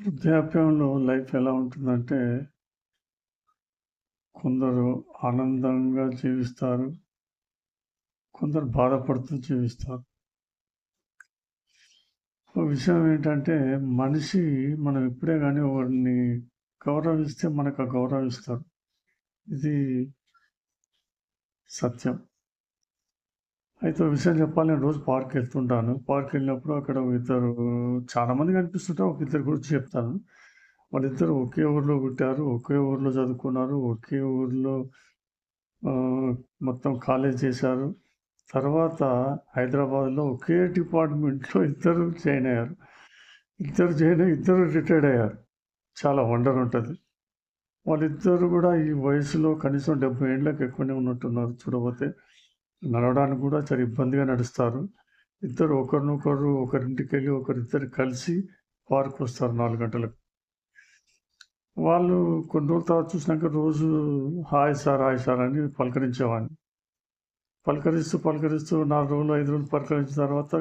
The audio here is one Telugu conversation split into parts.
వృద్ధాప్యంలో లైఫ్ ఎలా ఉంటుందంటే కొందరు ఆనందంగా జీవిస్తారు. కొందరు బాధపడుతూ జీవిస్తారు. ఒక విషయం ఏంటంటే మనిషి మనం ఇప్పుడే కానీ ఒకరిని గౌరవిస్తే మనకు గౌరవిస్తారు. ఇది సత్యం. అయితే విషయం చెప్పాలి నేను రోజు పార్క్ వెళ్తుంటాను. పార్క్ వెళ్ళినప్పుడు అక్కడ ఒక ఇద్దరు చాలామంది కనిపిస్తుంటారు. ఒక ఇద్దరు గురించి చెప్తాను. వాళ్ళిద్దరూ ఒకే ఊర్లో పుట్టారు. ఒకే ఊర్లో చదువుకున్నారు. ఒకే ఊర్లో మొత్తం కాలేజ్ చేశారు. తర్వాత హైదరాబాద్‌లో ఒకే డిపార్ట్మెంట్‌లో ఇద్దరు జాయిన్ అయ్యారు. ఇద్దరు జాయిన్ అయ్యి ఇద్దరు రిటైర్డ్ అయ్యారు. చాలా వండర్ ఉంటుంది వాళ్ళిద్దరు కూడా ఈ వయసులో కనీసం డెబ్బై ఏళ్ళకి ఎక్కువనే ఉన్నట్టున్నారు చూడబోతే. నడవడానికి కూడా చాలా ఇబ్బందిగా నడుస్తారు. ఇద్దరు ఒకరినొకరు ఒకరింటికెళ్ళి ఒకరిద్దరు కలిసి పార్క్‌కొస్తారు 4 గంటలకు. వాళ్ళు కొన్ని రోజుల తర్వాత చూసినాక రోజు హాయ్ సార్, హాయ్ సార్ అని పలకరించేవాడిని. పలకరిస్తూ, పలకరిస్తూ నాలుగు రోజులు, ఐదు రోజులు పలకరించిన తర్వాత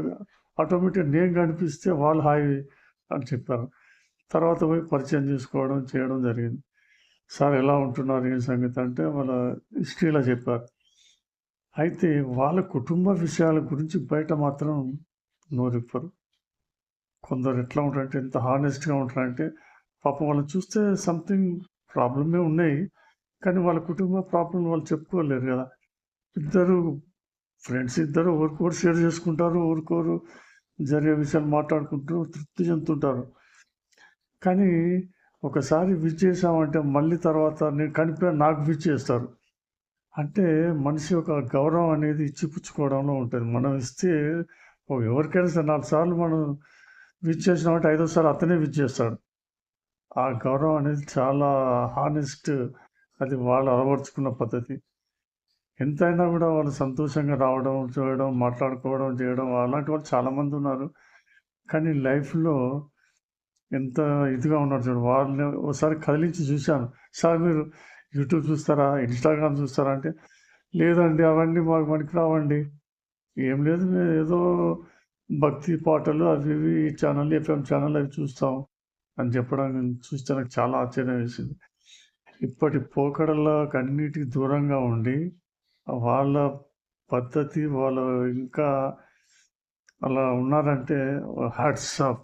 ఆటోమేటిక్ నేను కనిపిస్తే వాళ్ళు హాయ్ అని చెప్పారు. తర్వాత పోయి పరిచయం చేసుకోవడం, చేయడం జరిగింది. సార్ ఎలా ఉంటున్నారు? ఏం సంగతి అంటే వాళ్ళ హిస్టరీలో చెప్పారు. అయితే వాళ్ళ కుటుంబ విషయాల గురించి బయట మాత్రం నోరిప్పరు. కొందరు ఎట్లా ఉంటారంటే ఎంత హానెస్ట్‌గా ఉంటారంటే పాపం వాళ్ళని చూస్తే సంథింగ్ ప్రాబ్లమే ఉన్నాయి. కానీ వాళ్ళ కుటుంబ ప్రాబ్లం వాళ్ళు చెప్పుకోలేరు కదా! ఇద్దరు ఫ్రెండ్స్ ఇద్దరు ఒకరికొకరు షేర్ చేసుకుంటారు. ఒకరికొకరు జరిగే విషయాలు మాట్లాడుకుంటూ తృప్తి చెందుతుంటారు. కానీ ఒకసారి విచ్ చేశామంటే మళ్ళీ తర్వాత నేను కనిపి నాకు విచ్ చేస్తారు. అంటే మనిషి యొక్క గౌరవం అనేది ఇచ్చిపుచ్చుకోవడంలో ఉంటుంది మనం ఇస్తే ఎవరికైనా సరే నాలుగు సార్లు మనం విచ్ చేసినామంటే ఐదోసారి అతనే విచ్ చేస్తాడు. ఆ గౌరవం అనేది చాలా హానెస్ట్ అది వాళ్ళు అలవరుచుకున్న పద్ధతి. ఎంతైనా కూడా వాళ్ళు సంతోషంగా రావడం, చూడడం, మాట్లాడుకోవడం, చేయడం అలాంటి వాళ్ళు చాలామంది ఉన్నారు. కానీ లైఫ్‌లో ఎంత ఇదిగా ఉన్నారు చూడు. వాళ్ళని ఒకసారి కదిలించి చూశాను. సార్ మీరు యూట్యూబ్ చూస్తారా? ఇన్‌స్టాగ్రామ్ చూస్తారా? అంటే లేదండి అవన్నీ మాకు పనికిరావండి. ఏం లేదు మేము ఏదో భక్తి పాటలు అవి ఇవి ఛానల్ ఎఫ్ఎం ఛానల్ అవి చూస్తాం అని చెప్పడం చూస్తే నాకు చాలా ఆశ్చర్యం వేసింది. ఇప్పటి పోకడలకన్నిటికి దూరంగా ఉండి వాళ్ళ పద్ధతి వాళ్ళు ఇంకా అలా ఉన్నారంటే హ్యాట్స్ ఆఫ్.